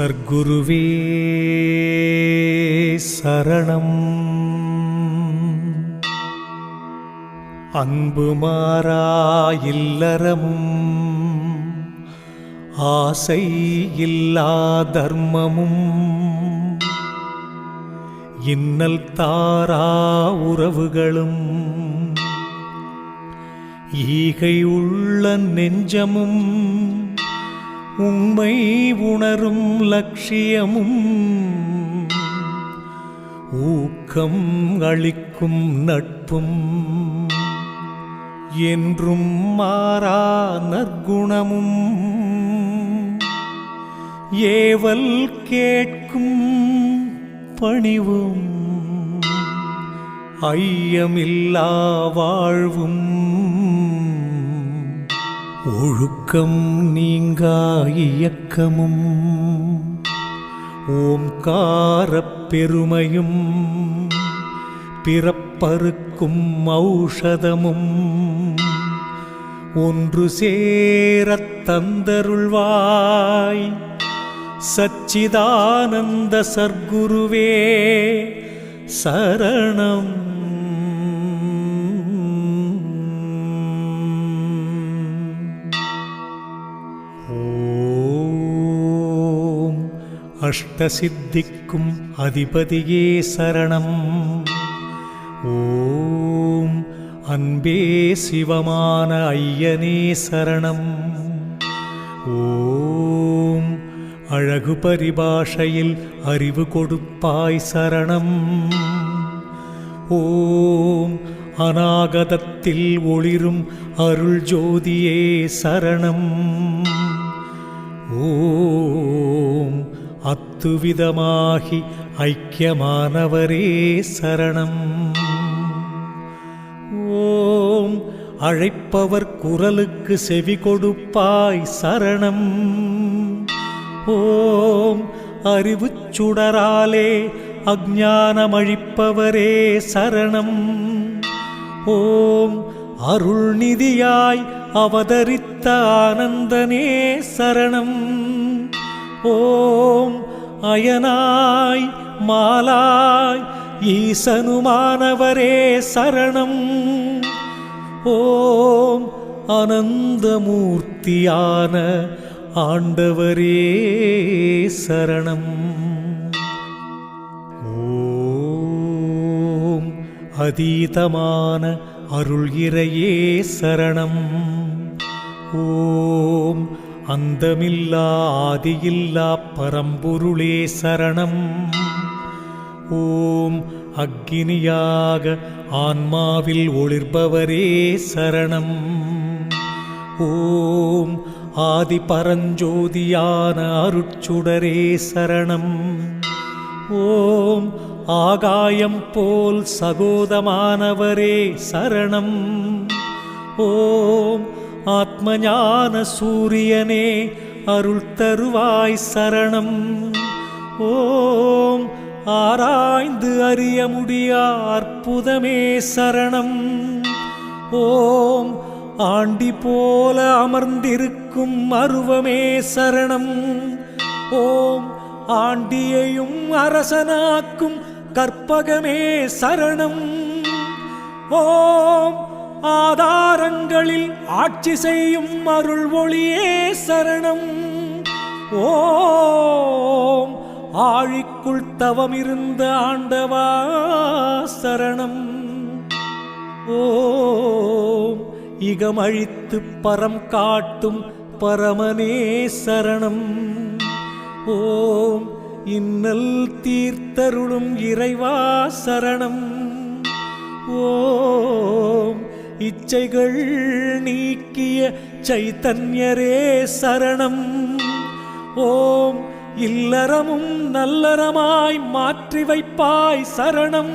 சர்க்குருவே சரணம். அன்பு மாறா இல்லறமும் ஆசை இல்லா தர்மமும். இன்னல் தாரா உறவுகளும் ஈகை உள்ள நெஞ்சமும். உண்மை உணரும் லட்சியமும் ஊக்கம் அளிக்கும் நட்பும் என்றும் மாறா நற்குணமும். ஏவல் கேட்கும் பணிவும் ஐயமில்லா வாழ்வும். ஒழுக்கம் நீங்கா இயக்கமும் ஓம்காரப் பெருமையும் பிறப்பறுக்கும் ஔஷதமும். ஒன்று சேரத் தந்தருள்வாய் சச்சிதானந்த சர்க்குருவே சரணம். அஷ்டசித்திக்கும் அதிபதியே சரணம். ஓம் அன்பே சிவமான ஐயனே சரணம். ஓம் அழகு பரிபாஷையில் அறிவு கொடுப்பாய் சரணம். ஓம் அநாகதத்தில் ஒளிரும் அருள் ஜோதியே சரணம். ஓம் அத்துவிதமாகி ஐக்கியமானவரே சரணம். ஓம் அழைப்பவர் குரலுக்கு செவி கொடுப்பாய் சரணம். ஓம் அறிவு சுடராலே அஜானமழிப்பவரே சரணம். ஓம் அருள்நிதியாய் அவதரித்த ஆனந்தனே சரணம். ஓம் அயனாய் மாலாய் ஈசனுமானவரே சரணம். ஓம் அனந்தமூர்த்தியான ஆண்டவரே சரணம். ஓம் அதீதமான அருள் இறையே சரணம். ஓம் அந்தமில்லா ஆதியில்லா பரம்பொருளே சரணம். ஓம் அக்கினியாக ஆன்மாவில் ஒளிர்பவரே சரணம். ஓம் ஆதி பரஞ்சோதியான அருட்சுடரே சரணம். ஓம் ஆகாயம் போல் சகோதமானவரே சரணம். ஓம் ஆத்மஞான சூரியனே அருள் தருவாய் சரணம். ஓம் ஆராய்ந்து அறிய முடியா அற்புதமே சரணம். ஓம் ஆண்டி போல அமர்ந்திருக்கும் அருவமே சரணம். ஓம் ஆண்டியையும் அரசனாக்கும் கற்பகமே சரணம். ஓம் ஆதாரங்களில் ஆட்சி செய்யும் அருள் ஒளியே சரணம். ஓம் ஆழிக்குள் தவம் இருந்த ஆண்டவா சரணம். ஓம் இகமழித்து பரம் காட்டும் பரமனே சரணம். ஓம் இன்னல் தீர்த்தருளும் இறைவா சரணம். ஓம் இச்சைகள் நீக்கிய சைத்தன்யரே சரணம். ஓம் இல்லறமும் நல்லறமாய் மாற்றி வைப்பாய் சரணம்.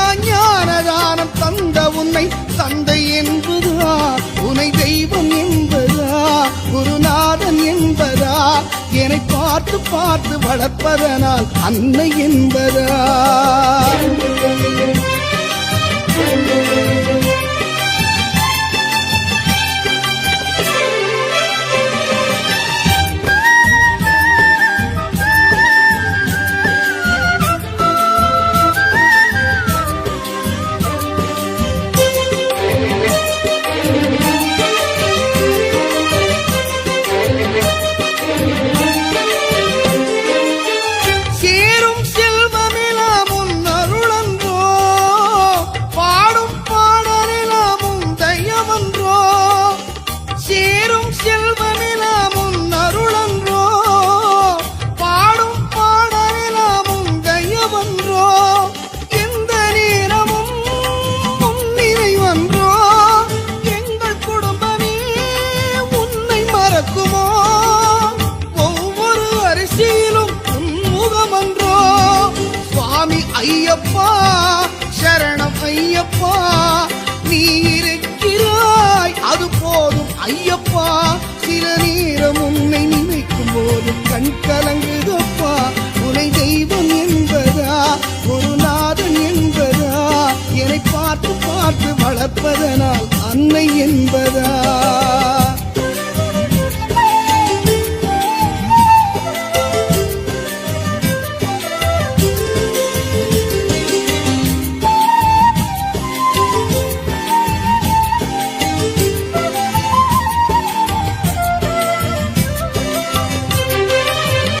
உன்னை தந்தை என்பதா? உனை தெய்வம் என்பதா? குருநாதன் என்பதா? என்னை பார்த்து பார்த்து வளர்ப்பதனால் அன்னை என்பதா? ஒன்றோ எந்த நேரமும் உன் நினைவன்றோ எங்கள் குடும்பமே உன்னை மறக்குமோ? ஒவ்வொரு அரிசியிலும் உன் முகமன்றோ சுவாமி ஐயப்பா சரணம் ஐயப்பா நீ இருக்கிறாய் அது போதும் ஐயப்பா. சில நேரம் உன்னை நினைக்கும் போது கண் கலங்குதப்பா. என்பதா அன்னை என்பதா